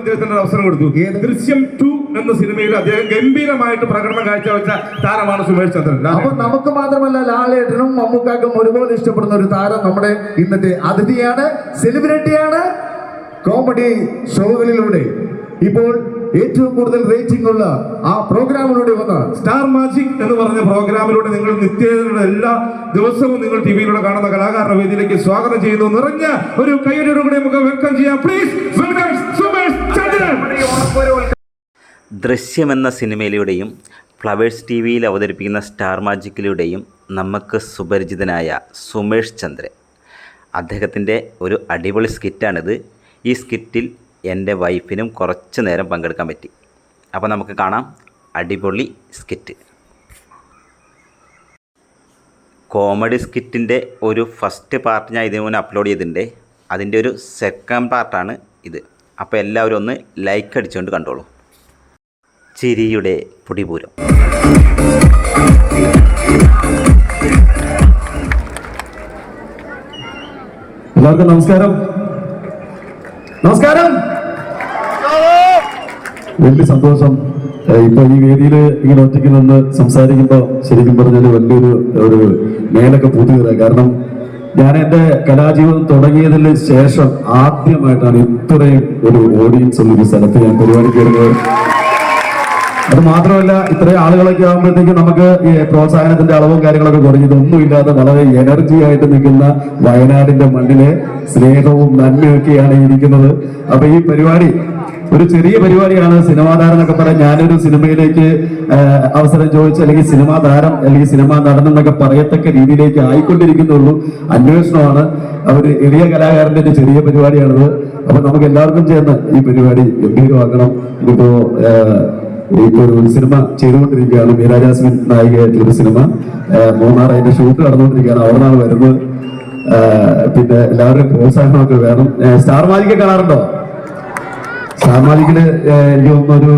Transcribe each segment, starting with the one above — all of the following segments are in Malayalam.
അദ്ദേഹത്തിന് അവസരം കൊടുത്തു. ദൃശ്യം ടു എന്ന സിനിമയിൽ അദ്ദേഹം ഗംഭീരമായിട്ട് പ്രകടനം കാഴ്ചവെച്ച താരമാണ് സുമേഷ് ചന്ദ്രൻ. അപ്പൊ നമുക്ക് മാത്രമല്ല ലാലേട്ടനും മമ്മൂക്കാക്കും ഒരുപോലെ ഇഷ്ടപ്പെടുന്ന ഒരു താരം നമ്മുടെ ഇന്നത്തെ അതിഥിയാണ് സെലിബ്രിറ്റിയാണ്. കോമഡി ഷോകളിലൂടെ ഇപ്പോൾ ഏറ്റവും കൂടുതൽ റേറ്റിംഗ് ഉള്ള ആ പ്രോഗ്രാമിലൂടെ വന്ന സ്റ്റാർ മാജിക് എന്ന് പറഞ്ഞ പ്രോഗ്രാമിലൂടെ നിങ്ങൾ നിത്യതയുടെ എല്ലാ ദിവസവും നിങ്ങൾ ടി വിയിലൂടെ കാണുന്ന കലാകാരന്റെ വേദിയിലേക്ക് സ്വാഗതം ചെയ്യുന്നു. നിറഞ്ഞ ഒരു കയ്യടിയോട് മുഖം നമുക്ക് വെൽക്കം ചെയ്യാം. പ്ലീസ് വെൽക്കം സുമേഷ് എന്ന സിനിമയിലൂടെയും ഫ്ലവേഴ്സ് ടി വിയിൽ അവതരിപ്പിക്കുന്ന സ്റ്റാർ മാജിക്കിലൂടെയും നമുക്ക് സുപരിചിതനായ സുമേഷ് ചന്ദ്രൻ. അദ്ദേഹത്തിന്റെ ഒരു അടിപൊളി സ്കിറ്റാണിത്. ഈ സ്കിറ്റിൽ എന്റെ വൈഫിനും കുറച്ച് നേരം പങ്കെടുക്കാൻ പറ്റി. അപ്പോൾ നമുക്ക് കാണാം അടിപൊളി സ്കിറ്റ്. കോമഡി സ്കിറ്റിന്റെ ഒരു ഫസ്റ്റ് പാർട്ട് ഞാൻ ഇതിനു മുന്നേ അപ്ലോഡ് ചെയ്തിട്ടുണ്ട്. അതിന്റെ ഒരു സെക്കൻഡ് പാർട്ടാണ് ഇത്. അപ്പോൾ എല്ലാവരും ഒന്ന് ലൈക്ക് അടിച്ചുകൊണ്ട് കണ്ടോളൂ. ചിരിയുടെ പൊടിപൂരം. എല്ലാവർക്കും നമസ്കാരം. നമസ്കാരം. വലിയ സന്തോഷം. ഇപ്പൊ ഈ വേദിയിൽ ഇങ്ങനെ ഒറ്റയ്ക്ക് നിന്ന് സംസാരിക്കുമ്പോൾ ശരിക്കും പറഞ്ഞാൽ വലിയൊരു ഒരു മേലൊക്കെ പൂത്തുകയറുക കാരണം ഞാൻ എന്റെ കലാജീവിതം തുടങ്ങിയതിന് ശേഷം ആദ്യമായിട്ടാണ് ഇത്രയും ഒരു ഓഡിയൻസ് ഉള്ള ഒരു സ്ഥലത്ത് ഞാൻ പരിപാടി കയറുന്നത് അത് മാത്രമല്ല ഇത്രയും ആളുകളൊക്കെ ആകുമ്പോഴത്തേക്കും നമുക്ക് ഈ പ്രോത്സാഹനത്തിന്റെ അളവും കാര്യങ്ങളൊക്കെ കുറഞ്ഞു ഇതൊന്നും വളരെ എനർജി ആയിട്ട് നിൽക്കുന്ന വയനാടിന്റെ മണ്ണിലെ സ്നേഹവും നന്മയൊക്കെയാണ് ഇരിക്കുന്നത്. അപ്പൊ ഈ പരിപാടി ഒരു ചെറിയ പരിപാടിയാണ് സിനിമാ താരം എന്നൊക്കെ പറയാൻ ഞാനൊരു സിനിമയിലേക്ക് അവസരം ചോദിച്ച് അല്ലെങ്കിൽ സിനിമാ താരം അല്ലെങ്കിൽ സിനിമാ നടൻ എന്നൊക്കെ പറയത്തക്ക രീതിയിലേക്ക് ആയിക്കൊണ്ടിരിക്കുന്നുള്ളൂ. അന്വേഷണമാണ്. ഒരു എളിയ കലാകാരന്റെ ഒരു ചെറിയ പരിപാടിയാണിത്. അപ്പൊ നമുക്ക് എല്ലാവർക്കും ചേർന്ന് ഈ പരിപാടി ഗംഭീരമാക്കണം. ഇതിപ്പോ ആ, ഇപ്പൊ ഒരു സിനിമ ചെയ്തുകൊണ്ടിരിക്കുകയാണ്. മീരാജാസ്മിൻ നായികയായിട്ടുള്ള ഒരു സിനിമ. മൂന്നാർ അതിന്റെ ഷൂട്ട് നടന്നുകൊണ്ടിരിക്കുകയാണ്. അവിടെ വരുന്നത്. പിന്നെ എല്ലാവരുടെയും പ്രോത്സാഹനമൊക്കെ വേണം. സ്റ്റാർ മാലിക കാണാറുണ്ടോ? സ്റ്റാർ മാലിക്കിൽ എനിക്ക് തോന്നുന്നൊരു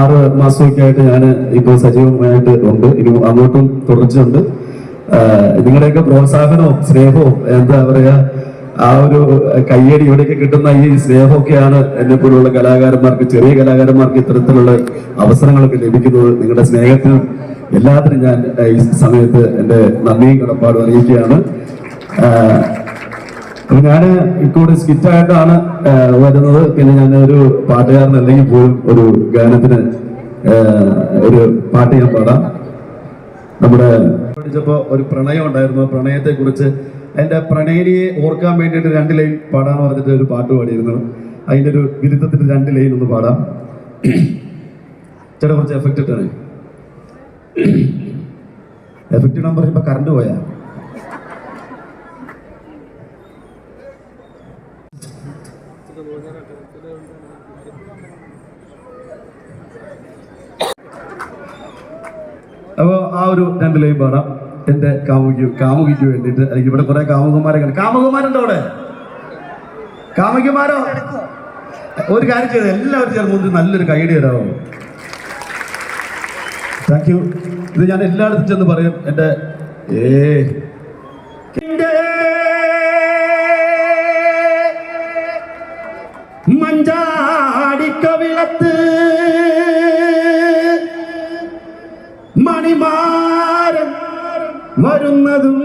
ആറ് മാസമൊക്കെ ആയിട്ട് ഞാൻ ഇപ്പോൾ സജീവമായിട്ട് ഉണ്ട്. ഇനി അങ്ങോട്ടും തുടർച്ചയുണ്ട്. നിങ്ങളുടെയൊക്കെ പ്രോത്സാഹനവും സ്നേഹവും എന്താ പറയാ ആ ഒരു കയ്യടി ഇവിടെയൊക്കെ കിട്ടുന്ന ഈ സ്നേഹമൊക്കെയാണ് എന്നെ പോലുള്ള കലാകാരന്മാർക്ക് ചെറിയ കലാകാരന്മാർക്ക് ഇത്തരത്തിലുള്ള അവസരങ്ങളൊക്കെ ലഭിക്കുന്നത്. നിങ്ങളുടെ സ്നേഹത്തിനും എല്ലാത്തിനും ഞാൻ ഈ സമയത്ത് എന്റെ നന്ദിയും കടപ്പാടും അറിയിക്കുകയാണ്. അപ്പൊ ഞാൻ ഇക്കൂടെ സ്കിറ്റായിട്ടാണ് വരുന്നത്. പിന്നെ ഞാൻ ഒരു പാട്ടുകാരനല്ലെങ്കിൽ പോലും ഒരു ഗാനത്തിന് ഒരു പാട്ട് ഞാൻ പാടാം. നമ്മുടെ പഠിച്ചപ്പോ ഒരു പ്രണയം ഉണ്ടായിരുന്നു. പ്രണയത്തെ കുറിച്ച് എന്റെ പ്രണയനിയെ ഓർക്കാൻ വേണ്ടിയിട്ട് രണ്ട് ലൈൻ പാടാന്ന് പറഞ്ഞിട്ട് ഒരു പാട്ട് പാടിയിരുന്നു. അതിന്റെ ഒരു വിരുദ്ധത്തിന്റെ രണ്ട് ലൈൻ ഒന്ന് പാടാം. ചേട്ടാ കുറച്ച് എഫക്റ്റ് ഇട്ടാണ്. എഫക്റ്റ് ഇടാൻ പറയുമ്പോൾ കറണ്ട് പോയാ? അപ്പോൾ ആ ഒരു രണ്ട് ലൈൻ പാടാം. എന്റെ കാമുകി കാമുകിക്ക് വേണ്ടിയിട്ട് എനിക്ക് ഇവിടെ കുറെ കാമുകന്മാരെ കണ്ടു കാമുകന്മാരുണ്ടോ അവിടെ? കാമുകിമാരോ? ഒരു കാര്യം ചെയ്ത് എല്ലാവരും ചേർന്ന് നല്ലൊരു കൈഡി തരാമോ താങ്ക് യു ഇത് ഞാൻ എല്ലായിടത്തും ചെന്ന് പറയും എന്റെ ഏ. മഞ്ചാടിക്കവിളത്ത് വരുന്നതും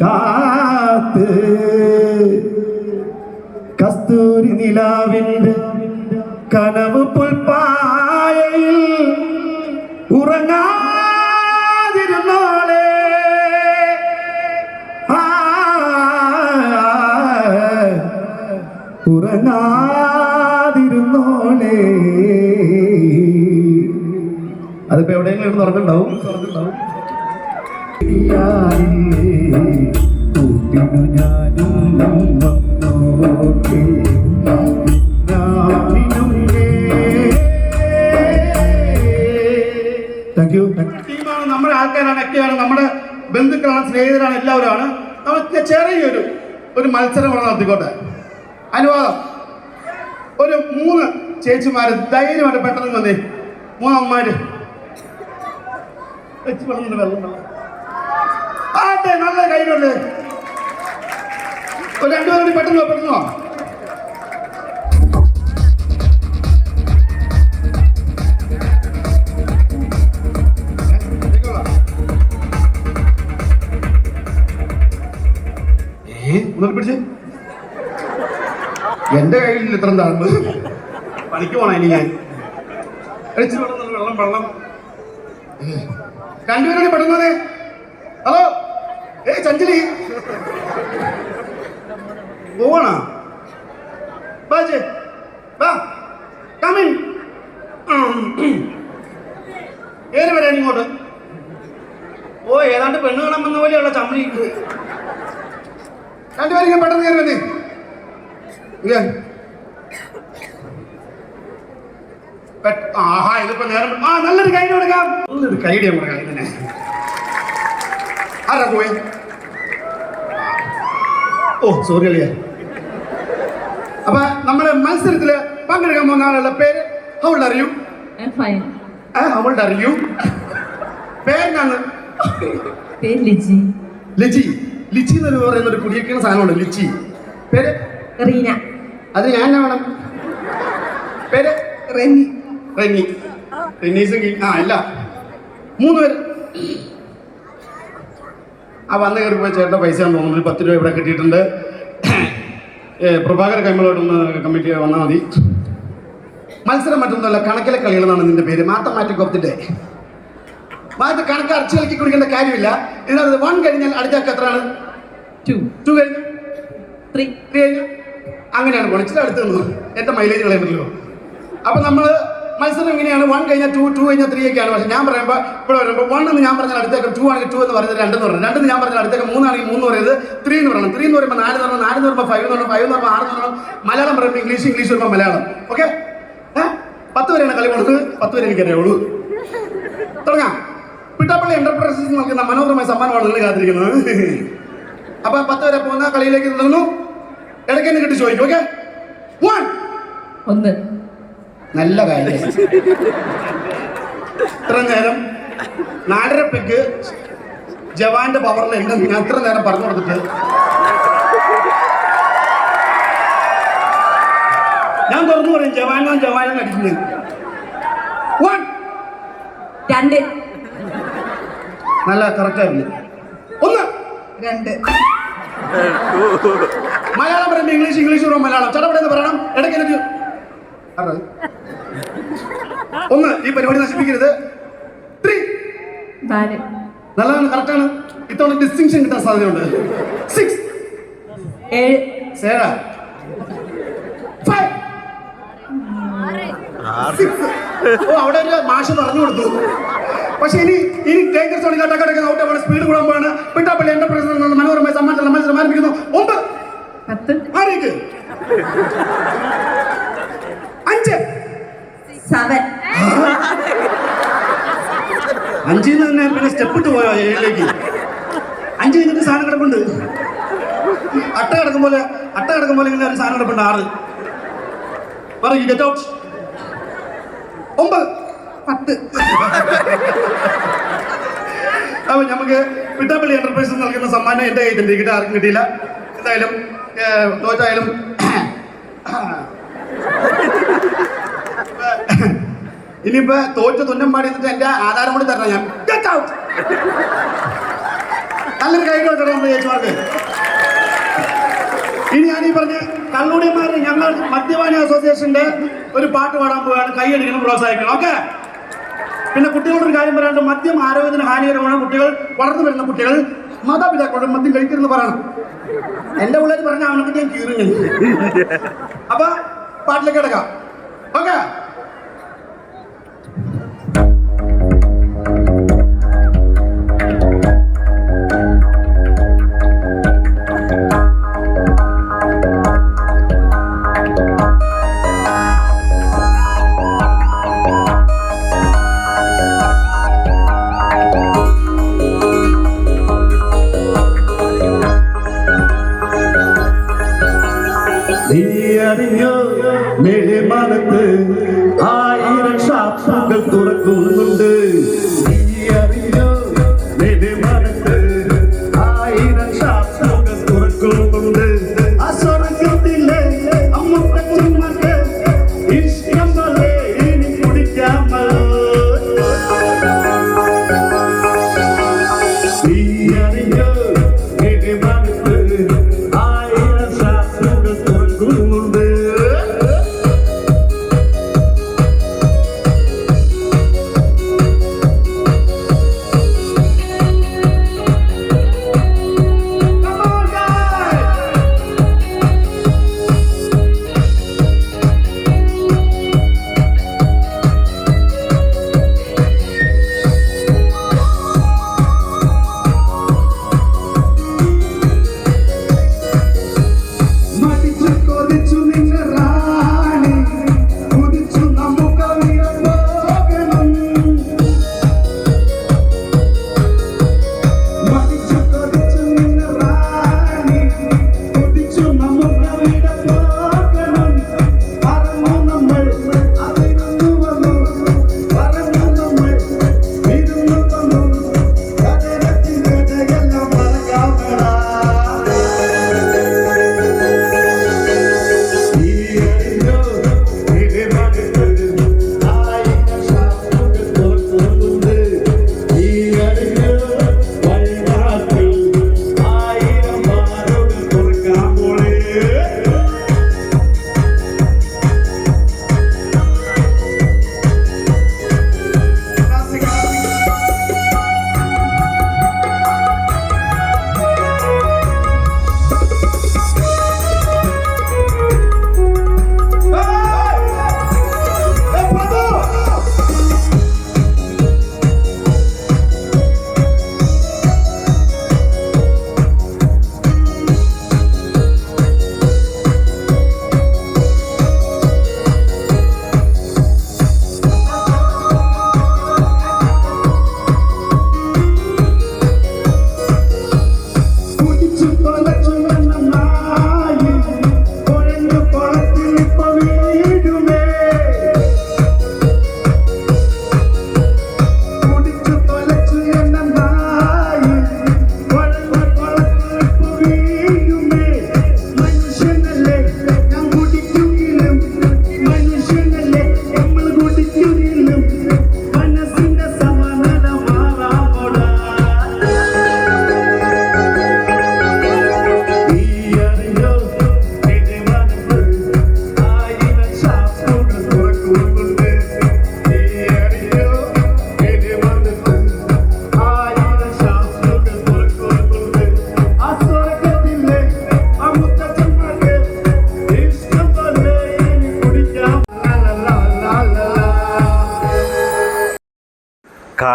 കാത്ത്. കസ്തൂരി നിലാവിന്റെ കനവ് പുൽപ്പായയിൽ ഉറങ്ങാതിരുന്നോളെ. ഉറങ്ങാതിരുന്നോളെ. അതിപ്പോ എവിടെയെങ്കിലും ഉറങ്ങുണ്ടാവും ടീമാണ് നമ്മുടെ ആൾക്കാരാണ് ഒക്കെയാണ് നമ്മുടെ ബന്ധുക്കളാണ് സ്നേഹിതരാണ് എല്ലാവരുമാണ്. നമ്മൾ ചെറിയൊരു ഒരു മത്സരം നടത്തിക്കോട്ടെ. അനുവാദം. ഒരു മൂന്ന് ചേച്ചിമാര് ധൈര്യമായിട്ട് പെട്ടെന്ന് വന്നേ. മൂന്നമ്മമാര് വെച്ച് വെള്ളം വെള്ളം. ആട്ടെ നല്ല കൈകൊണ്ട്. ഒരു രണ്ടുപേരും കൂടി പെട്ടെന്നോ പെട്ടെന്നോ ഒന്നും എന്റെ കയ്യിൽ ഇത്ര താഴ്ന്നു പണിക്ക് പോണ ഞാൻ. വെള്ളം വെള്ളം രണ്ടുപേരും പെട്ടെന്നേ ഹലോ? ഏ ചഞ്ചലി പോവാണോ? ഏത് വരാൻ ഇങ്ങോട്ട്? ഓ ഏതാണ്ട് പെണ്ണ് കാണാൻ വന്ന പോലെയുള്ള ചമ്മി രണ്ടുപേരും ഞാൻ പെട്ടെന്ന് കയറി വന്നേ. ആഹാ ഇതിപ്പോ നേരം ആ നല്ലൊരു കൈ കൊടുക്കാം. നല്ലൊരു കൈയുടെ നമ്മുടെ കൈ തന്നെ ആരാ പോയി? ഓ സോറി അളിയ. അപ്പൊ നമ്മളെ മത്സരത്തിൽ പങ്കെടുക്കാൻ പോകുന്ന ആളുടെ പേര് അവളുടെ അറിയൂ. അവളുടെ അറിയൂ പേരെന്താണ് പേര് ലിജി. ലിച്ചി എന്ന് പറയുന്ന ഒരു കുടിയേക്കുന്ന സാധനമാണ് ലിച്ചി പേര്? റീന. അത് ഞാൻ വേണം? പേര്? റെനി റെന്നി. റെന്നീസ് ആ ഇല്ല മൂന്ന് പേര്. ആ വന്ന കയറി പോയ ചേട്ടന്റെ പൈസ തോന്നുന്നു. പത്ത് രൂപ ഇവിടെ കിട്ടിയിട്ടുണ്ട്. ഏ, പ്രഭാകര കൈമളോടൊന്ന് കമ്മിറ്റി വന്നാൽ മതി. മത്സരം മറ്റൊന്നുമല്ല കണക്കിലെ കളികൾ എന്നാണ് നിന്റെ പേര് മാത്തമാറ്റിക് ഓഫ് ദി ഡേ മാറ്റി കണക്ക് അടച്ചു കളിക്കി കുടിക്കേണ്ട കാര്യമില്ല. ഇതിനകത്ത് വൺ കഴിഞ്ഞാൽ അടിച്ചാൽ എത്രയാണ്? ടു ടു കഴിഞ്ഞു. ത്രീ ത്രീ കഴിഞ്ഞു. അങ്ങനെയാണ് പൊളിച്ചിട്ട് അടുത്ത് നിന്ന്. എന്റെ മൈലേജ് കളയുന്നല്ലോ അപ്പൊ നമ്മൾ മത്സരം എങ്ങനെയാണ്? വൺ കഴിഞ്ഞാൽ ടു ടു കഴിഞ്ഞാൽ ത്രീ ഒക്കെയാണ്. പക്ഷേ ഞാൻ പറയുമ്പോൾ ഇവിടെ വരുമ്പോൾ വൺ എന്ന് ഞാൻ പറഞ്ഞാൽ അടുത്തേക്കും ടു ആണെങ്കിൽ ടു എന്ന് പറയുന്നത് രണ്ടെന്ന് പറയുന്നത്. രണ്ടെന്ന് ഞാൻ പറഞ്ഞാൽ അടുത്തേക്ക് മൂന്നാണെങ്കിൽ മൂന്ന് പറയുന്നത് ത്രീ എന്ന് പറയണം. ത്രീ എന്ന് പറയുമ്പോൾ നാല് എന്ന് പറഞ്ഞാൽ നാല് എന്ന് പറയുമ്പോൾ ഫൈവ് എന്ന് പറയുമ്പോൾ ഫൈവ് എന്ന് പറയുമ്പോൾ ആറ് എന്ന് പറഞ്ഞാൽ മലയാളം പറയുമ്പോൾ ഇംഗ്ലീഷ് ഇംഗ്ലീഷ് വരുമ്പോൾ മലയാളം. ഓക്കെ പത്ത് വരെയാണ് കളി കൊടുത്ത് പത്ത് വരെ എനിക്കറിയുള്ളൂ തുടങ്ങാം. പിട്ടാപ്പള്ളി എന്റർപ്രൈസസ് നൽകുന്ന മനോഹരമായ സമ്മാനമാണ് നിങ്ങൾ കാത്തിരിക്കുന്നത്. അപ്പൊ പത്ത് വരെ പോകുന്ന കളിയിലേക്ക് നിന്നു. ഇടയ്ക്ക് കിട്ടി ചോദിക്കും. ഓക്കെ വൺ ഒന്ന്. നല്ല കാര്യം. ഇത്ര നേരം നാലര പെഗ് ജവാന്റെ പവറിൽ ഉണ്ടെന്ന് ഞാൻ ഇത്ര നേരം പറഞ്ഞു കൊടുത്തിട്ട് ഞാൻ തുറന്നു പറയും ജവാനോ ജവാനോ അടിക്കുന്നത് രണ്ട്. നല്ല കറക്റ്റായിരുന്നു ഒന്ന്. രണ്ട്. മലയാളം പറയുമ്പോൾ ഇംഗ്ലീഷ് ഇംഗ്ലീഷ് പറയുമ്പോൾ മലയാളം. ചടപടെന്ന് പറയണം. ഇടയ്ക്ക് എനിക്ക് ആരാ? ഒന്ന് ഈ പരിപാടി നശിപ്പിക്കരുത്. ത്രീ നാല് നല്ലതാണ് കറക്റ്റാണ്. ഇത്തവണ ഡിസ്റ്റിങ്ഷൻ കിട്ടാൻ സാധ്യതയുണ്ട്. സിക്സ് ഏഴ്. സേര ഓ അവിടെ ഒരു മാഷ് പറഞ്ഞു കൊടുത്തു. പക്ഷെ ഇനി ഇനി ടേക്കർ സോണി കട്ടക്കടക്കുന്ന ഔട്ട് അവിടെ സ്പീഡ് കൂടാൻ പോവാണ്. പിട്ടാപ്പള്ളി എന്റർപ്രൈസ് എന്ന മനോഹരമായ സമ്മാനത്തിലുള്ള മത്സരം ആരംഭിക്കുന്നു ഒമ്പത്. പത്ത്. ആരേക്ക്? അഞ്ച്. സെവൻ അഞ്ചിൽ നിന്ന് തന്നെ പിന്നെ സ്റ്റെപ്പ് ഇട്ട് പോയോ ഏഴിലേക്ക് അഞ്ച് കഴിഞ്ഞിട്ട് സാധനം കിടപ്പുണ്ട്. അട്ട കിടക്കും പോലെ അട്ട കിടക്കും പോലെ ഇങ്ങനെ ഒരു സാധനം കിടപ്പുണ്ട് ആറ്. പറയൂ ഗെറ്റ് ഔട്ട് ഒമ്പത്. പത്ത്. അപ്പൊ നമുക്ക് പിട്ടാപ്പള്ളി എന്റർപ്രൈസസ് നൽകുന്ന സമ്മാനം എന്റെ കയ്യിൽ കിട്ടാൻ ആർക്കും കിട്ടിയില്ല. എന്തായാലും തോറ്റായാലും ഇനിയിപ്പോ തോറ്റ തുന്നം പാടി എന്നിട്ട് എന്റെ ആധാരം കൂടി തരണം ഞാൻ. നല്ലൊരു കൈ കൊടുക്കണം നമ്മുടെ ചേച്ചിമാർക്ക് ഇനി ഞാൻ ഈ പറഞ്ഞ കള്ളുടിമാർ ഞങ്ങൾ മദ്യപാനി അസോസിയേഷന്റെ ഒരു പാട്ട് പാടാൻ പോവുകയാണ് കൈയടിക്കണം പ്രോത്സാഹിക്കണം. ഓക്കെ പിന്നെ കുട്ടികളോടൊരു കാര്യം പറയാണ്ട് മദ്യം ആരോഗ്യത്തിന് ഹാനികരമാണ്. കുട്ടികൾ വളർന്നു വരുന്ന കുട്ടികൾ മാതാപിതാക്കളോട് മദ്യം കഴിക്കരുതെന്ന് പറയണം. എന്റെ പിള്ളേർ പറഞ്ഞ അവനൊക്കെ ഞാൻ കീറി അപ്പൊ പാട്ടിലേക്ക് കിടക്കാം. ഓക്കെ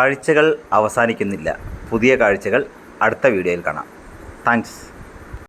കാഴ്ചകൾ അവസാനിക്കുന്നില്ല. പുതിയ കാഴ്ചകൾ അടുത്ത വീഡിയോയിൽ കാണാം. താങ്ക്സ്.